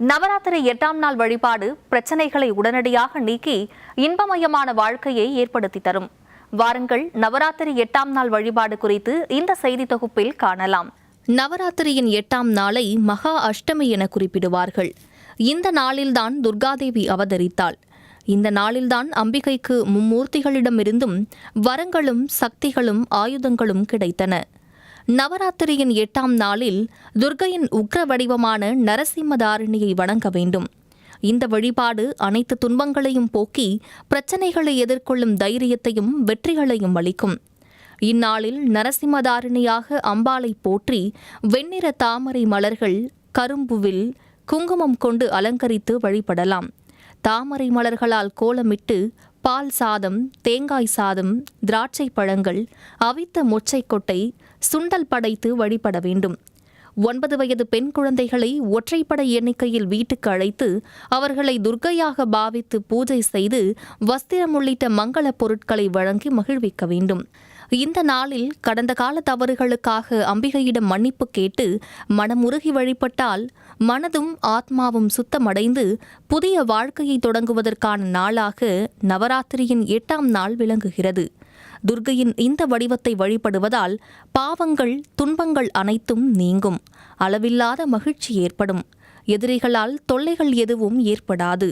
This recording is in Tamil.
நவராத்திரி எட்டாம் நாள் வழிபாடு பிரச்சனைகளை உடனடியாக நீக்கி இன்பமயமான வாழ்க்கையை ஏற்படுத்தி தரும். வாருங்கள் நவராத்திரி எட்டாம் நாள் வழிபாடு குறித்து இந்த செய்தி தொகுப்பில் காணலாம். நவராத்திரியின் எட்டாம் நாளை மகா அஷ்டமி என குறிப்பிடுவார்கள். இந்த நாளில்தான் துர்காதேவி அவதரித்தாள். இந்த நாளில்தான் அம்பிகைக்கு மும்மூர்த்திகளிடமிருந்தும் வரங்களும் சக்திகளும் ஆயுதங்களும் கிடைத்தன. நவராத்திரியின் எட்டாம் நாளில் துர்கையின் உக்ர வடிவமான நரசிம்மதாரிணியை வணங்க வேண்டும். இந்த வழிபாடு அனைத்து துன்பங்களையும் போக்கி பிரச்சனைகளை எதிர்கொள்ளும் தைரியத்தையும் வெற்றிகளையும் அளிக்கும். இந்நாளில் நரசிம்மதாரிணியாக அம்பாளை போற்றி வெண்ணிற தாமரை மலர்கள் கரும்புவில் குங்குமம் கொண்டு அலங்கரித்து வழிபடலாம். தாமரை மலர்களால் கோலமிட்டு பால் சாதம் தேங்காய் சாதம் திராட்சை பழங்கள் அவித்த மொச்சைக்கொட்டை சுண்டல் படைத்து வழிபட வேண்டும். ஒன்பது வயது பெண் குழந்தைகளை ஒற்றைப்படை எண்ணிக்கையில் வீட்டுக்கு அழைத்து அவர்களை துர்க்கையாக பாவித்து பூஜை செய்து வஸ்திரம் உள்ளிட்ட மங்களப் பொருட்களை வழங்கி மகிழ்விக்க வேண்டும். இந்த நாளில் கடந்த கால தவறுகளுக்காக அம்பிகையிடம் மன்னிப்பு கேட்டு மனமுருகி வழிபட்டால் மனதும் ஆத்மாவும் சுத்தமடைந்து புதிய வாழ்க்கையை தொடங்குவதற்கான நாளாக நவராத்திரியின் எட்டாம் நாள் விளங்குகிறது. துர்கையின் இந்த வடிவத்தை வழிபடுவதால் பாவங்கள் துன்பங்கள் அனைத்தும் நீங்கும். அளவில்லாத மகிழ்ச்சி ஏற்படும். எதிரிகளால் தொல்லைகள் எதுவும் ஏற்படாது.